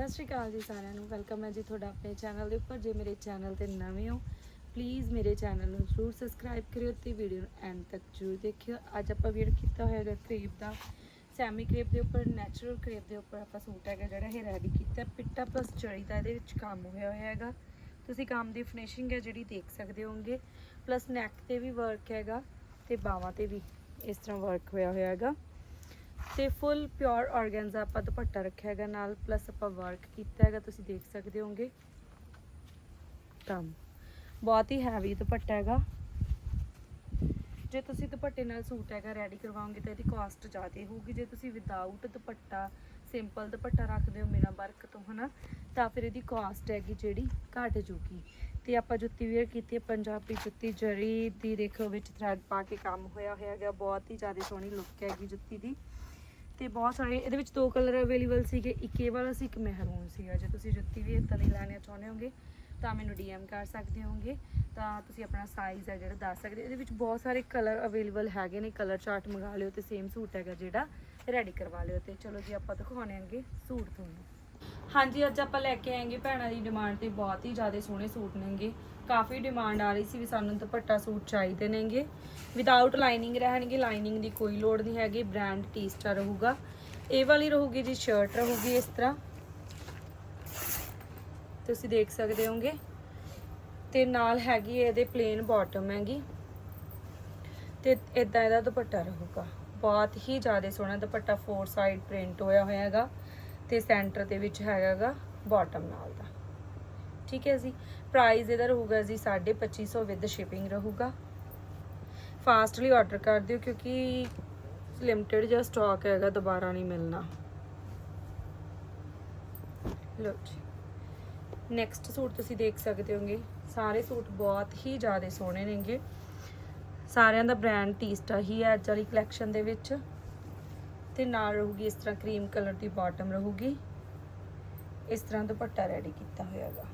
ਸਤਿ ਸ਼੍ਰੀ ਅਕਾਲ ਜੀ ਸਾਰਿਆਂ ਨੂੰ। ਵੈਲਕਮ ਹੈ ਜੀ ਤੁਹਾਡਾ ਆਪਣੇ ਚੈਨਲ ਦੇ ਉੱਪਰ। ਜੇ ਮੇਰੇ ਚੈਨਲ ਤੇ ਨਵੇਂ ਹੋ ਪਲੀਜ਼ ਮੇਰੇ ਚੈਨਲ ਨੂੰ ਜ਼ਰੂਰ ਸਬਸਕ੍ਰਾਈਬ ਕਰਿਓ ਤੇ ਵੀਡੀਓ ਨੂੰ ਐਂਡ ਤੱਕ ਜ਼ਰੂਰ ਦੇਖਿਓ। ਅੱਜ ਆਪਾਂ ਵੀਡੀਓ ਕੀਤਾ ਹੋਇਆ ਹੈਗਾ ਕਰੀਬ ਦਾ ਸੈਮੀ ਕ੍ਰੇਪ ਦੇ ਉੱਪਰ ਨੈਚੁਰਲ ਕ੍ਰੇਪ ਦੇ ਉੱਪਰ ਆਪਾਂ ਸੂਟ ਹੈਗਾ ਜਿਹੜਾ ਇਹ ਰੈਡੀ ਕੀਤਾ। ਪਿੱਟਾ ਪਲਸ ਚੜੀ ਦਾ ਇਹਦੇ ਵਿੱਚ ਕੰਮ ਹੋਇਆ ਹੋਇਆ ਹੈਗਾ। ਤੁਸੀਂ ਕੰਮ ਦੀ ਫਿਨਿਸ਼ਿੰਗ ਹੈ ਜਿਹੜੀ ਦੇਖ ਸਕਦੇ ਹੋਗੇ ਪਲਸ ਨੈਕ ਤੇ ਵੀ ਵਰਕ ਹੈਗਾ ਤੇ ਬਾਹਾਂ ਤੇ ਵੀ ਇਸ ਤਰ੍ਹਾਂ ਵਰਕ ਹੋਇਆ ਹੋਇਆ ਹੈਗਾ। ਤੇ ਫੁੱਲ ਪਿਓਰ ਆਰਗੈਂਜ਼ਾ ਆਪਾਂ ਦੁਪੱਟਾ ਰੱਖਿਆ ਹੈਗਾ ਨਾਲ ਪਲੱਸ ਆਪਾਂ ਵਰਕ ਕੀਤਾ ਹੈਗਾ, ਤੁਸੀਂ ਦੇਖ ਸਕਦੇ ਹੋਗੇ ਕੰਮ ਬਹੁਤ ਹੀ ਹੈਵੀ ਦੁਪੱਟਾ ਹੈਗਾ। ਜੇ ਤੁਸੀਂ ਦੁਪੱਟੇ ਨਾਲ ਸੂਟ ਹੈਗਾ ਰੈਡੀ ਕਰਵਾਓਗੇ ਤਾਂ ਇਹਦੀ ਕਾਸਟ ਜ਼ਿਆਦਾ ਹੋਊਗੀ। ਜੇ ਤੁਸੀਂ ਵਿਦਆਊਟ ਦੁਪੱਟਾ ਸਿੰਪਲ ਦੁਪੱਟਾ ਰੱਖਦੇ ਹੋ ਬਿਨਾਂ ਵਰਕ ਤੋਂ, ਹਨਾ, ਤਾਂ ਫਿਰ ਇਹਦੀ ਕਾਸਟ ਹੈਗੀ ਜਿਹੜੀ ਘਟ ਜੂਗੀ ਤੇ ਆਪਾਂ ਜੁੱਤੀ ਵੇਅਰ ਕੀਤੀ ਹੈ, ਪੰਜਾਬੀ ਜੁੱਤੀ ਜਰੀ ਦੀ, ਦੇਖੋ ਵਿੱਚ ਥ੍ਰੈਡ ਪਾ ਕੇ ਕੰਮ ਹੋਇਆ ਹੋਇਆ ਹੈਗਾ। ਬਹੁਤ ਹੀ ਜ਼ਿਆਦਾ ਸੋਹਣੀ ਲੁੱਕ ਹੈਗੀ ਜੁੱਤੀ ਦੀ। ਤੇ ਬਹੁਤ ਸਾਰੇ, ਇਹਦੇ ਵਿੱਚ ਦੋ ਕਲਰ ਅਵੇਲੇਬਲ ਸੀਗੇ, ਇੱਕ ਇਹ ਵਾਲਾ ਸੀ, ਇੱਕ ਮਹਿਰੂਨ ਸੀਗਾ। ਜੇ ਤੁਸੀਂ ਜੁੱਤੀ ਵੀ ਇਦਾਂ ਦੀ ਲੈਣਾ ਚਾਹੁੰਦੇ ਹੋਗੇ, ਤਾਂ ਮੈਨੂੰ ਡੀਐਮ ਕਰ ਸਕਦੇ ਹੋਗੇ। ਤਾਂ ਤੁਸੀਂ ਆਪਣਾ ਸਾਈਜ਼ ਹੈ ਜਿਹੜਾ ਦੱਸ ਸਕਦੇ ਇਹਦੇ ਵਿੱਚ ਬਹੁਤ ਸਾਰੇ ਕਲਰ ਅਵੇਲੇਬਲ ਹੈਗੇ ਨੇ ਕਲਰ ਚਾਰਟ ਮੰਗਾ ਲਿਓ ਤੇ ਸੇਮ ਸੂਟ ਹੈਗਾ ਜਿਹੜਾ ਰੈਡੀ ਕਰਵਾ ਲਿਓ ਤੇ। ਚਲੋ ਜੀ, ਆਪਾਂ ਦਿਖਾਉਣੇ ਆਂਗੇ ਸੂਟ ਤੁਹਾਨੂੰ। ਹਾਂਜੀ, ਅੱਜ ਆਪਾਂ ਲੈ ਕੇ ਆਏਗੇ ਭੈਣਾਂ ਦੀ ਡਿਮਾਂਡ ਤੇ ਬਹੁਤ ਹੀ ਜ਼ਿਆਦਾ ਸੋਹਣੇ ਸੂਟ ਨੇਗੇ। ਕਾਫੀ ਡਿਮਾਂਡ ਆ ਰਹੀ ਸੀ ਵੀ ਸਾਨੂੰ ਦੁਪੱਟਾ ਸੂਟ ਚਾਹੀਦੇ ਨੇਗੇ। ਵਿਦਆਊਟ ਲਾਈਨਿੰਗ ਰਹਿਣਗੇ ਲਾਈਨਿੰਗ ਦੀ ਕੋਈ ਲੋੜ ਨਹੀਂ ਹੈਗੀ ਬ੍ਰਾਂਡ ਟੀਸਟਾ ਰਹੂਗਾ। ਇਹ ਵਾਲੀ ਰਹੂਗੀ ਜੀ ਸ਼ਰਟ ਰਹੂਗੀ ਇਸ ਤਰ੍ਹਾਂ। ਤੁਸੀਂ ਦੇਖ ਸਕਦੇ ਹੋਗੇ। ਤੇ ਨਾਲ ਹੈਗੀ ਇਹਦੇ ਪਲੇਨ ਬਾਟਮ ਹੈਗੀ। ਤੇ ਇਦਾਂ ਇਹਦਾ ਦੁਪੱਟਾ ਰਹੂਗਾ। ਬਹੁਤ ਹੀ ਜ਼ਿਆਦਾ ਸੋਹਣਾ ਦੁਪੱਟਾ ਫੋਰ ਸਾਈਡ ਪ੍ਰਿੰਟ ਹੋਇਆ ਹੋਇਆ ਹੈਗਾ। ਤੇ ਸੈਂਟਰ ਦੇ ਵਿੱਚ ਹੈਗਾਗਾ ਬਾਟਮ ਨਾਲ ਦਾ। ਠੀਕ ਹੈ ਜੀ? ਪ੍ਰਾਈਸ ਇਹਦਾ ਰਹੂਗਾ ਜੀ 2550 ਵਿਦ ਸ਼ਿਪਿੰਗ ਰਹੂਗਾ। ਫਾਸਟਲੀ ਆਰਡਰ ਕਰ ਦਿਓ ਕਿਉਂਕਿ ਲਿਮਟਿਡ ਜਿਹਾ ਸਟਾਕ ਹੈਗਾ, ਦੁਬਾਰਾ ਨਹੀਂ ਮਿਲਣਾ। ਲੋ ਜੀ। ਨੈਕਸਟ ਸੂਟ ਤੁਸੀਂ ਦੇਖ ਸਕਦੇ ਹੋਗੇ। ਸਾਰੇ ਸੂਟ ਬਹੁਤ ਹੀ ਜ਼ਿਆਦਾ ਸੋਹਣੇ ਨੇਗੇ। ਸਾਰਿਆਂ ਦਾ ਬ੍ਰਾਂਡ ਟੀਸਟਾ ਹੀ ਹੈ, ਅੱਜ ਵਾਲੀ ਕਲੈਕਸ਼ਨ ਦੇ ਵਿੱਚ। ਤੇ ਨਾਲ ਰਹੂਗੀ ਇਸ ਤਰ੍ਹਾਂ ਕਰੀਮ ਕਲਰ ਦੀ ਬਾਟਮ ਰਹੂਗੀ। ਇਸ ਤਰ੍ਹਾਂ ਦੁਪੱਟਾ ਰੈਡੀ ਕੀਤਾ ਹੋਇਆਗਾ।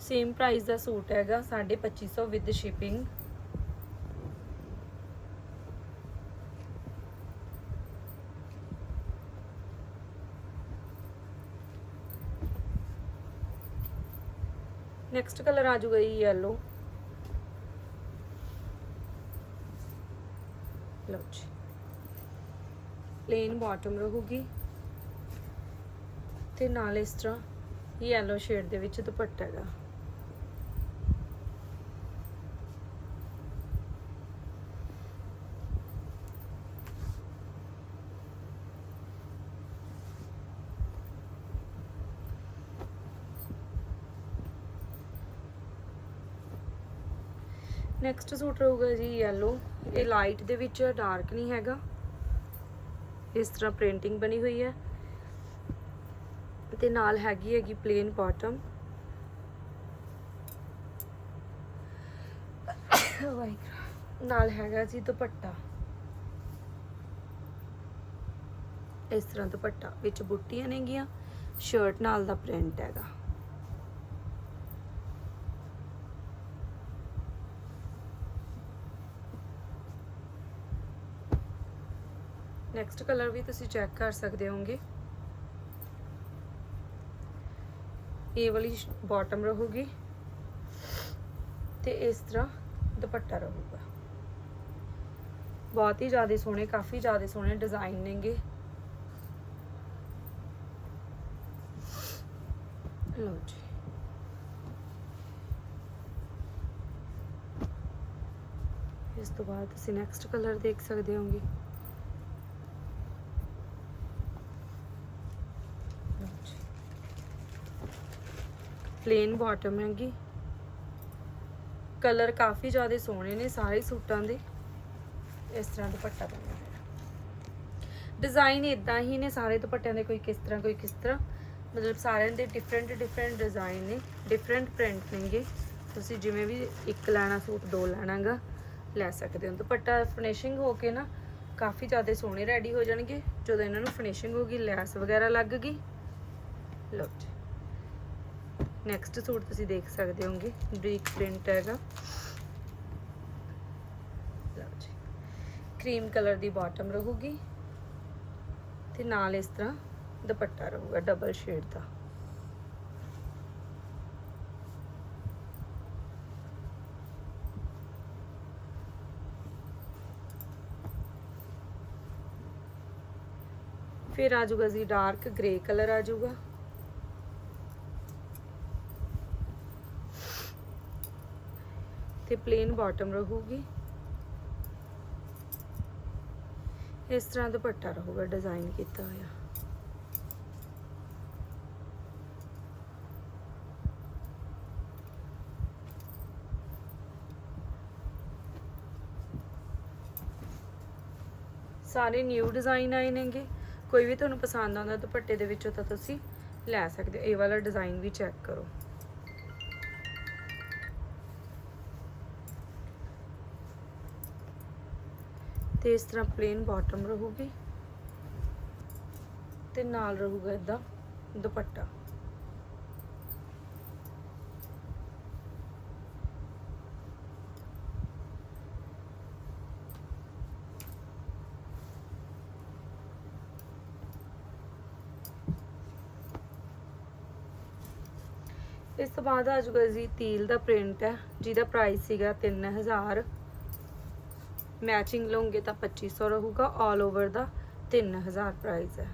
ਸੇਮ ਪ੍ਰਾਈਸ ਦਾ ਸੂਟ ਹੈਗਾ 2550 ਵਿਦ ਸ਼ਿਪਿੰਗ ਨੈਕਸਟ ਕਲਰ ਆ ਜੂਗਾ ਜੀ yellow ਲਓ ਜੀ। ਪਲੇਨ ਬਾਟਮ ਰਹੂਗੀ। ਤੇ ਨਾਲ ਇਸ ਤਰ੍ਹਾਂ ਯੈਲੋ ਸ਼ੇਡ ਦੇ ਵਿੱਚ ਦੁਪੱਟਾ ਹੈਗਾ। ਨੈਕਸਟ ਸੂਟ ਰਹੂਗਾ ਜੀ yellow ਇਹ ਲਾਈਟ ਦੇ ਵਿੱਚ ਡਾਰਕ ਨਹੀਂ ਹੈਗਾ। ਇਸ ਤਰ੍ਹਾਂ ਪ੍ਰਿੰਟਿੰਗ ਬਣੀ ਹੋਈ ਹੈ। ਤੇ ਨਾਲ ਹੈਗੀ ਹੈਗੀ ਪਲੇਨ ਬਾਟਮ ਨਾਲ ਹੈਗਾ ਜੀ ਦੁਪੱਟਾ। ਇਸ ਤਰ੍ਹਾਂ ਦੁਪੱਟਾ। ਵਿੱਚ ਬੁੱਟੀਆਂ ਨੇਗੀਆਂ। ਸ਼ਰਟ ਨਾਲ ਦਾ ਪ੍ਰਿੰਟ ਹੈਗਾ। ਨੈਕਸਟ ਕਲਰ ਵੀ ਤੁਸੀਂ ਚੈੱਕ ਕਰ ਸਕਦੇ ਹੋਗੇ ਇਹ ਵਾਲੀ ਬਾਟਮ ਰਹੂਗੀ ਤੇ ਇਸ ਤਰ੍ਹਾਂ ਦੁਪੱਟਾ ਰਹੂਗਾ। ਬਹੁਤ ਹੀ ਜ਼ਿਆਦਾ ਸੋਹਣੇ, ਕਾਫੀ ਜ਼ਿਆਦਾ ਸੋਹਣੇ ਡਿਜ਼ਾਈਨ ਨੇਗੇ। ਲਓ ਜੀ। ਇਸ ਤੋਂ ਬਾਅਦ ਤੁਸੀਂ ਨੈਕਸਟ ਕਲਰ ਦੇਖ ਸਕਦੇ ਹੋਗੇ ਪਲੇਨ ਬਾਟਮ ਹੈਗੀ। ਕਲਰ ਕਾਫੀ ਜ਼ਿਆਦਾ ਸੋਹਣੇ ਨੇ ਸਾਰੇ ਸੂਟਾਂ ਦੇ। ਇਸ ਤਰ੍ਹਾਂ ਦੁਪੱਟਾ ਬਣਿਆ ਹੋਇਆ। ਡਿਜ਼ਾਈਨ ਇਦਾਂ ਹੀ ਨੇ ਸਾਰੇ ਦੁਪੱਟਿਆਂ ਦੇ ਕੋਈ ਕਿਸ ਤਰ੍ਹਾਂ, ਕੋਈ ਕਿਸ ਤਰ੍ਹਾਂ। ਮਤਲਬ ਸਾਰਿਆਂ ਦੇ ਡਿਫਰੈਂਟ ਡਿਫਰੈਂਟ ਡਿਜ਼ਾਈਨ ਨੇ। ਡਿਫਰੈਂਟ ਪ੍ਰਿੰਟ ਨੇਗੇ। ਤੁਸੀਂ ਜਿਵੇਂ ਵੀ ਇੱਕ ਲੈਣਾ ਸੂਟ, ਦੋ ਲੈਣਾਗਾ, ਲੈ ਸਕਦੇ ਹੋ। ਦੁਪੱਟਾ ਫਿਨਿਸ਼ਿੰਗ ਹੋ ਕੇ ਨਾ ਕਾਫੀ ਜ਼ਿਆਦਾ ਸੋਹਣੇ ਰੈਡੀ ਹੋ ਜਾਣਗੇ। ਜਦੋਂ ਇਹਨਾਂ ਨੂੰ ਫਿਨਿਸ਼ਿੰਗ ਹੋ ਗਈ, ਲੈਸ ਵਗੈਰਾ ਲੱਗ ਗਈ। ਲਓ ਜੀ। ਨੈਕਸਟ ਸੂਟ ਤੁਸੀਂ ਦੇਖ ਸਕਦੇ ਹੋਗੇ ਬਰੀਕ ਪ੍ਰਿੰਟ ਹੈਗਾ। ਲਓ ਜੀ, ਕਰੀਮ ਕਲਰ ਦੀ ਬਾਟਮ ਰਹੂਗੀ ਤੇ ਨਾਲ ਇਸ ਤਰ੍ਹਾਂ ਦੁਪੱਟਾ ਰਹੂਗਾ ਡਬਲ ਸ਼ੇਡ ਦਾ। ਫਿਰ ਆ ਜਾਊਗਾ ਜੀ ਡਾਰਕ ਗ੍ਰੇ ਕਲਰ ਆ ਜਾਊਗਾ। ਤੇ ਪਲੇਨ ਬਾਟਮ ਰਹੂਗੀ। ਇਸ ਤਰ੍ਹਾਂ ਦੁਪੱਟਾ ਰਹੂਗਾ ਡਿਜ਼ਾਈਨ ਕੀਤਾ ਹੋਇਆ। ਸਾਰੇ ਨਿਊ ਡਿਜ਼ਾਈਨ ਆਏ ਨੇਗੇ। ਕੋਈ ਵੀ ਤੁਹਾਨੂੰ ਪਸੰਦ ਆਉਂਦਾ ਦੁਪੱਟੇ ਦੇ ਵਿੱਚੋਂ ਤਾਂ ਤੁਸੀਂ ਲੈ ਸਕਦੇ ਹੋ। ਇਹ ਵਾਲਾ ਡਿਜ਼ਾਈਨ ਵੀ ਚੈੱਕ ਕਰੋ। ਤੇ ਇਸ ਤਰ੍ਹਾਂ ਪਲੇਨ ਬਾਟਮ ਰਹੂਗੀ ਤੇ ਨਾਲ ਰਹੂਗਾ ਇਦਾਂ ਦੁਪੱਟਾ। ਇਸ ਤੋਂ ਬਾਅਦ ਆ ਜਾਊਗਾ ਜੀ ਤੀਲ ਦਾ ਪ੍ਰਿੰਟ ਹੈ, ਜਿਹਦਾ ਪ੍ਰਾਈਸ ਸੀਗਾ 3000 ਮੈਚਿੰਗ ਲਓਗੇ ਤਾਂ 2500 ਰਹੂਗਾ 올 ਓਵਰ ਦਾ 3000 ਪ੍ਰਾਈਸ ਹੈ।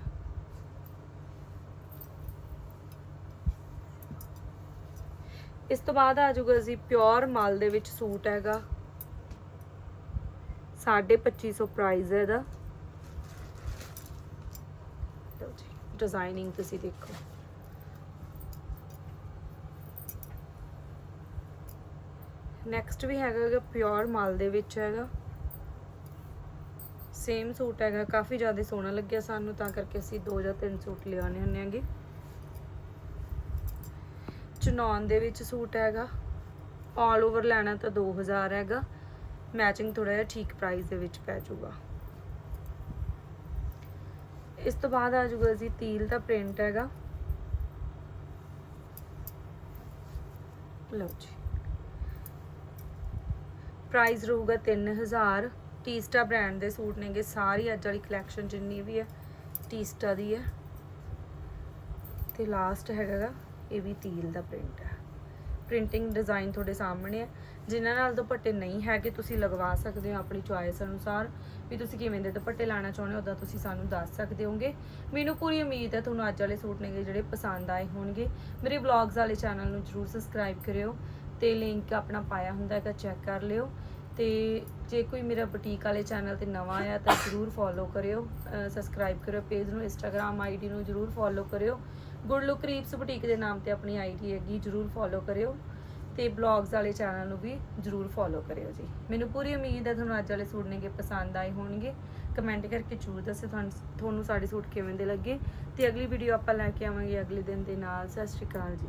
ਇਸ ਤੋਂ ਬਾਅਦ ਆ ਜਾਊਗਾ ਜੀ ਪਿਓਰ ਮਾਲ ਦੇ ਵਿੱਚ ਸੂਟ ਹੈਗਾ। 2550 ਪ੍ਰਾਈਸ ਹੈ ਇਹਦਾ। ਲਓ ਡਿਜ਼ਾਈਨਿੰਗ ਤੁਸੀਂ ਦੇਖੋ। ਨੈਕਸਟ ਵੀ ਹੈਗਾ ਪਿਓਰ ਮਾਲ ਦੇ ਵਿੱਚ ਹੈਗਾ। ਸੇਮ ਸੂਟ ਹੈਗਾ, ਕਾਫੀ ਜ਼ਿਆਦਾ ਸੋਹਣਾ ਲੱਗਿਆ ਸਾਨੂੰ, ਤਾਂ ਕਰਕੇ ਅਸੀਂ ਦੋ ਜਾਂ ਤਿੰਨ ਸੂਟ ਲਿਆਉਣੇ ਹੁੰਨੇ ਆਂਗੇ ਚਨੌਨ ਦੇ ਵਿੱਚ ਸੂਟ ਹੈਗਾ ਆਲ ਓਵਰ ਲੈਣਾ ਤਾਂ 2000 ਹੈਗਾ ਮੈਚਿੰਗ ਥੋੜਾ ਜਿਹਾ ਠੀਕ ਪ੍ਰਾਈਸ ਦੇ ਵਿੱਚ ਪੈ ਜਾਊਗਾ। ਇਸ ਤੋਂ ਬਾਅਦ ਆ ਜਾਊਗਾ ਜੀ, ਤੀਲ ਦਾ ਪ੍ਰਿੰਟ ਹੈਗਾ। ਲਓ ਜੀ। ਪ੍ਰਾਈਸ ਰਹੂਗਾ 3000 ਟੀਸਟਾ ਬ੍ਰਾਂਡ ਦੇ ਸੂਟ ਨੇਗੇ, ਸਾਰੀ ਅੱਜ ਵਾਲੀ ਕਲੈਕਸ਼ਨ ਜਿੰਨੀ ਵੀ ਹੈ ਟੀਸਟਾ ਦੀ ਹੈ। ਤੇ ਲਾਸਟ ਹੈਗਾ ਇਹ ਵੀ ਤੀਲ ਦਾ ਪ੍ਰਿੰਟ ਹੈ। ਪ੍ਰਿੰਟਿੰਗ ਡਿਜ਼ਾਈਨ ਤੁਹਾਡੇ ਸਾਹਮਣੇ ਹੈ। ਜਿਨ੍ਹਾਂ ਨਾਲ ਦੁਪੱਟੇ ਨਹੀਂ ਹੈਗੇ ਤੁਸੀਂ ਲਗਵਾ ਸਕਦੇ ਹੋ ਆਪਣੀ ਚੁਆਇਸ ਅਨੁਸਾਰ, ਵੀ ਤੁਸੀਂ ਕਿਵੇਂ ਦੇ ਦੁਪੱਟੇ ਲਾਣਾ ਚਾਹੁੰਦੇ ਹੋ ਉਦਾਂ ਤੁਸੀਂ ਸਾਨੂੰ ਦੱਸ ਸਕਦੇ ਹੋਗੇ। ਮੈਨੂੰ ਪੂਰੀ ਉਮੀਦ ਹੈ ਤੁਹਾਨੂੰ ਅੱਜ ਵਾਲੇ ਸੂਟ ਨੇਗੇ ਜਿਹੜੇ ਪਸੰਦ ਆਏ ਹੋਣਗੇ। ਮੇਰੇ ਵਲੌਗਸ ਵਾਲੇ ਚੈਨਲ ਨੂੰ ਜਰੂਰ ਸਬਸਕ੍ਰਾਈਬ ਕਰਿਓ ਤੇ ਲਿੰਕ ਆਪਣਾ ਪਾਇਆ ਹੁੰਦਾ ਹੈਗਾ ਚੈੱਕ ਕਰ ਲਿਓ। ਤੇ ਜੇ ਕੋਈ ਮੇਰਾ ਬੁਟੀਕ ਵਾਲੇ ਚੈਨਲ ਤੇ ਨਵਾਂ ਆ ਤਾਂ ਜਰੂਰ ਫੋਲੋ ਕਰਿਓ ਸਬਸਕ੍ਰਾਈਬ ਕਰਿਓ ਪੇਜ ਨੂੰ ਇੰਸਟਾਗ੍ਰam ਆਈਡੀ ਨੂੰ ਜਰੂਰ ਫੋਲੋ ਕਰਿਓ। ਗੁੱਡ ਲੁੱਕ ਰੀਪਸ ਬੁਟੀਕ ਦੇ ਨਾਮ ਤੇ ਆਪਣੀ ਆਈਡੀ ਹੈਗੀ, ਜਰੂਰ ਫੋਲੋ ਕਰਿਓ। ਤੇ ਬਲੌਗਸ ਵਾਲੇ ਚੈਨਲ ਨੂੰ ਵੀ ਜਰੂਰ ਫੋਲੋ ਕਰਿਓ ਜੀ। ਮੈਨੂੰ ਪੂਰੀ ਉਮੀਦ ਹੈ ਤੁਹਾਨੂੰ ਅੱਜ ਵਾਲੇ ਸੂਟ ਨੇਗੇ ਪਸੰਦ ਆਏ ਹੋਣਗੇ। ਕਮੈਂਟ ਕਰਕੇ ਜਰੂਰ ਦੱਸਿਓ ਤੁਹਾਨੂੰ ਤੁਹਾਨੂੰ ਸਾਡੇ ਸੂਟ ਕਿਵੇਂ ਦੇ ਲੱਗੇ। ਤੇ ਅਗਲੀ ਵੀਡੀਓ ਆਪਾਂ ਲੈ ਕੇ ਆਵਾਂਗੇ ਅਗਲੇ ਦਿਨ ਦੇ ਨਾਲ। ਸਤਿ ਸ਼੍ਰੀ ਅਕਾਲ ਜੀ।